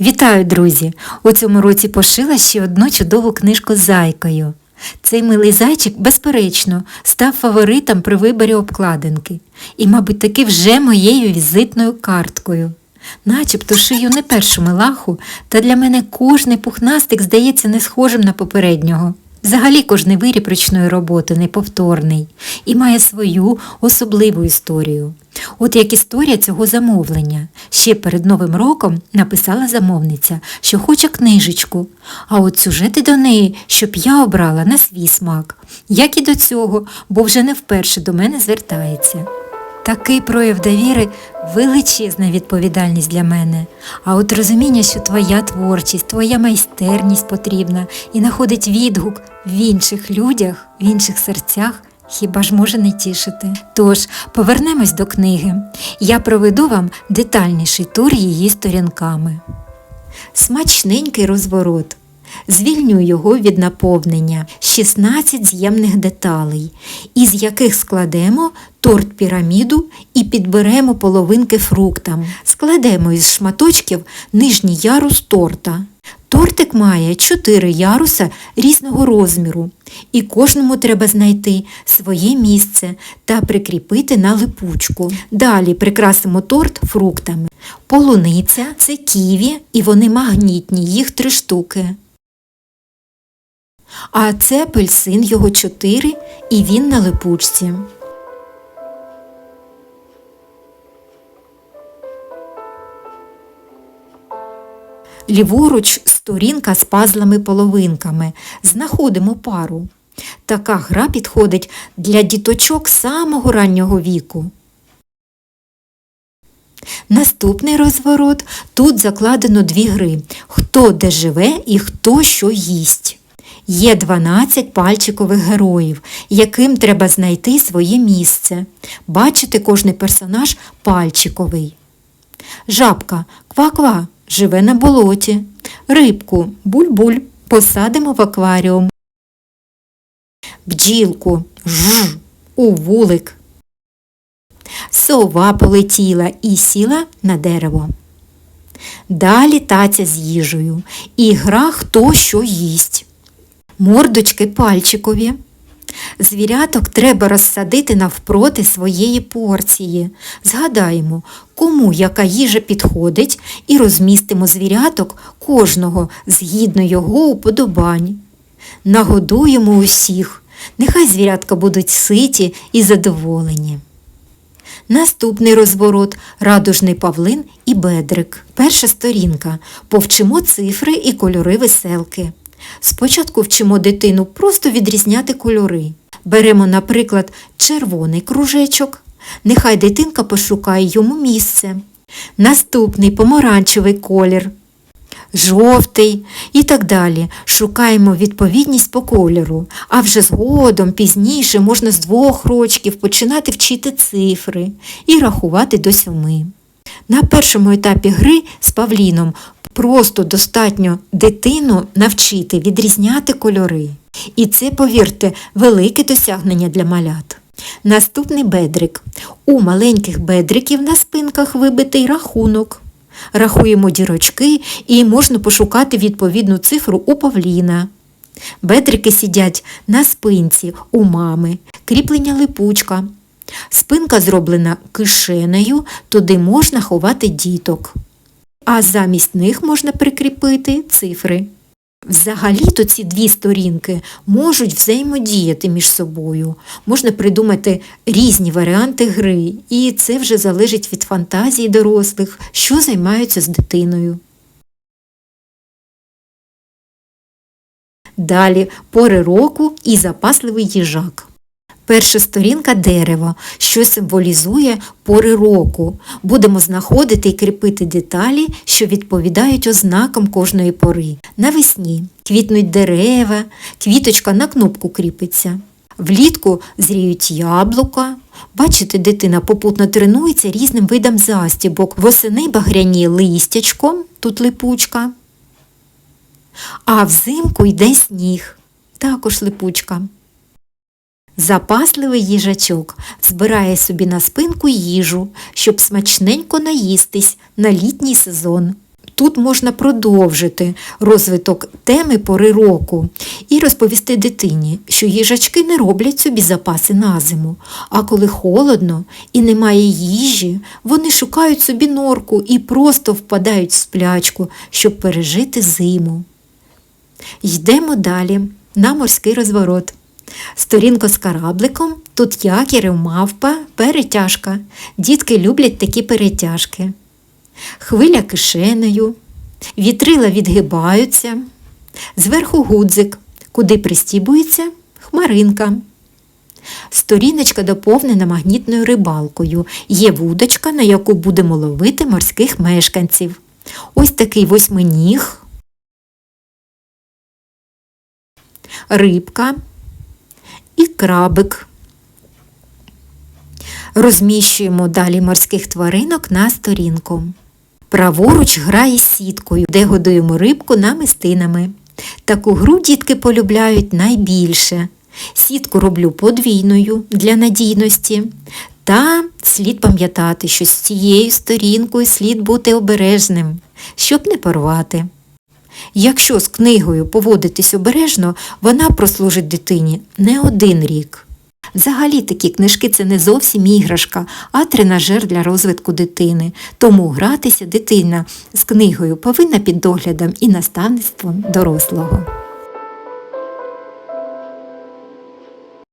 Вітаю, друзі! У цьому році пошила ще одну чудову книжку з зайкою. Цей милий зайчик, безперечно, став фаворитом при виборі обкладинки і, мабуть, таки вже моєю візитною карткою. Начебто шию не першу милаху, та для мене кожний пухнастик здається не схожим на попереднього. Взагалі кожний виріб ручної роботи неповторний і має свою особливу історію. От як історія цього замовлення. Ще перед Новим роком написала замовниця, що хоче книжечку, а от сюжети до неї, щоб я обрала на свій смак, як і до цього, бо вже не вперше до мене звертається. Такий прояв довіри величезна відповідальність для мене. А от розуміння, що твоя творчість, твоя майстерність потрібна і знаходить відгук в інших людях, в інших серцях, хіба ж може не тішити. Тож повернемось до книги. Я проведу вам детальніший тур її сторінками. Смачненький розворот. Звільню його від наповнення 16 з'ємних деталей, із яких складемо торт піраміду і підберемо половинки фруктам. Складемо із шматочків нижній ярус торта. Тортик має 4 яруса різного розміру, і кожному треба знайти своє місце та прикріпити на липучку. Далі прикрасимо торт фруктами. Полуниця це ківі, і вони магнітні, їх три штуки. А це апельсин, його чотири, і він на липучці. Ліворуч сторінка з пазлами-половинками. Знаходимо пару. Така гра підходить для діточок самого раннього віку. Наступний розворот. Тут закладено дві гри. Хто де живе і хто що їсть. Є 12 пальчикових героїв, яким треба знайти своє місце. Бачите, кожний персонаж пальчиковий. Жабка ква-ква живе на болоті. Рибку буль-буль посадимо в акваріум. Бджілку жж у вулик. Сова полетіла і сіла на дерево. Далі таця з їжею і гра хто що їсть. Мордочки пальчикові. Звіряток треба розсадити навпроти своєї порції. Згадаємо, кому яка їжа підходить, і розмістимо звіряток кожного згідно його уподобань. Нагодуємо усіх, нехай звірятка будуть ситі і задоволені. Наступний розворот радужний павлин і бедрик. Перша сторінка. Повчимо цифри і кольори веселки. Спочатку вчимо дитину просто відрізняти кольори. Беремо, наприклад, червоний кружечок. Нехай дитинка пошукає йому місце. Наступний помаранчевий колір, жовтий і так далі. Шукаємо відповідність по кольору, а вже згодом, пізніше можна з двох рочків починати вчити цифри і рахувати до сьоми. На першому етапі гри з Павліном просто достатньо дитину навчити відрізняти кольори. І це, повірте, велике досягнення для малят. Наступний бедрик. У маленьких бедриків на спинках вибитий рахунок. Рахуємо дірочки і можна пошукати відповідну цифру у павліна. Бедрики сидять на спинці у мами, кріплення липучка. Спинка зроблена кишенею, туди можна ховати діток. А замість них можна прикріпити цифри. Взагалі-то ці дві сторінки можуть взаємодіяти між собою. Можна придумати різні варіанти гри, і це вже залежить від фантазії дорослих, що займаються з дитиною. Далі пори року і запасливий їжак. Перша сторінка дерева, що символізує пори року. Будемо знаходити і кріпити деталі, що відповідають ознакам кожної пори. Навесні квітнуть дерева, квіточка на кнопку кріпиться. Влітку зріють яблука. Бачите, дитина попутно тренується різним видам застібок. Восени багряні листячком, тут липучка. А взимку йде сніг, також липучка. Запасливий їжачок збирає собі на спинку їжу, щоб смачненько наїстись на літній сезон. Тут можна продовжити розвиток теми пори року і розповісти дитині, що їжачки не роблять собі запаси на зиму, а коли холодно і немає їжі, вони шукають собі норку і просто впадають в сплячку, щоб пережити зиму. Йдемо далі на морський розворот. Сторінка з корабликом, тут якірів, мавпа, перетяжка. Дітки люблять такі перетяжки. Хвиля кишенею, вітрила відгибаються, зверху гудзик, куди пристібується хмаринка. Сторіночка доповнена магнітною рибалкою. Є вудочка, на яку будемо ловити морських мешканців. Ось такий восьминіг, рибка крабик. Розміщуємо далі морських тваринок на сторінку. Праворуч грає сіткою, де годуємо рибку намистинами. Таку гру дітки полюбляють найбільше. Сітку роблю подвійною для надійності. Та слід пам'ятати, що з цією сторінкою слід бути обережним, щоб не порвати. Якщо з книгою поводитись обережно, вона прослужить дитині не один рік. Взагалі такі книжки це не зовсім іграшка, а тренажер для розвитку дитини. Тому гратися дитина з книгою повинна під доглядом і наставництвом дорослого.